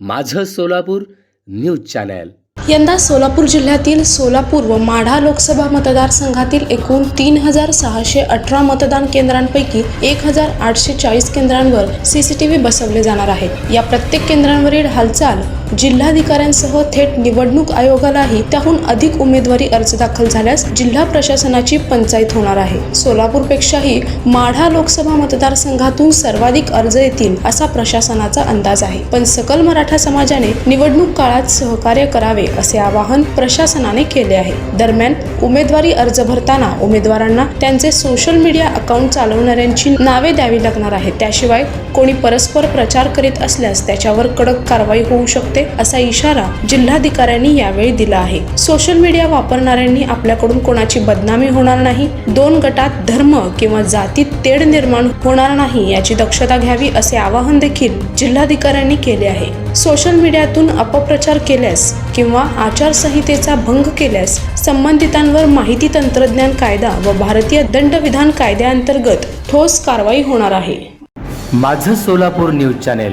माझं Solapur news channel. यंदा सोलापूर जिल्ह्यातील सोलापूर व माढा लोकसभा मतदारसंघातील एकूण तीन हजार सहाशे अठरा मतदान केंद्रांपैकी एक हजार आठशे चाळीस केंद्रांवर सीसीटीव्ही बसवले जाणार आहेत या प्रत्येक केंद्रांवरील हालचाल जिल्हाधिकाऱ्यांसह थेट निवडणूक आयोगालाही त्याहून अधिक उमेदवारी अर्ज दाखल झाल्यास जिल्हा प्रशासनाची पंचायत होणार आहे. सोलापूरपेक्षाही माढा लोकसभा मतदारसंघातून सर्वाधिक अर्ज येतील असा प्रशासनाचा अंदाज आहे. पण सकल मराठा समाजाने निवडणूक काळात सहकार्य करावे असे आवाहन प्रशासनाने केले आहे. दरम्यान उमेदवारी अर्ज भरताना उमेदवारांना त्यांचे सोशल मीडिया अकाउंट चालवणाऱ्यांची नावे द्यावी लागणार आहेत. त्याशिवाय कोणी परस्पर प्रचार करीत असल्यास त्याच्यावर कडक कारवाई होऊ शकते. असा इशारा जिल्हाधिकाऱ्यांनी यावेळी दिला आहे. सोशल मीडिया वापरणाऱ्यांनी आपल्याकडून कोणाची बदनामी होणार नाही दोन गटात धर्म किंवा जातीत तेढ निर्माण होणार नाही याची दक्षता घ्यावी असे आवाहन देखील जिल्हाधिकाऱ्यांनी केले आहे. सोशल मीडियातून अपप्रचार केल्यास किंवा आचारसंहितेचा भंग केल्यास संबंधितांवर माहिती तंत्रज्ञान कायदा व भारतीय दंडविधान कायद्याअंतर्गत ठोस कारवाई होणार आहे. माझं सोलापूर न्यूज चॅनेल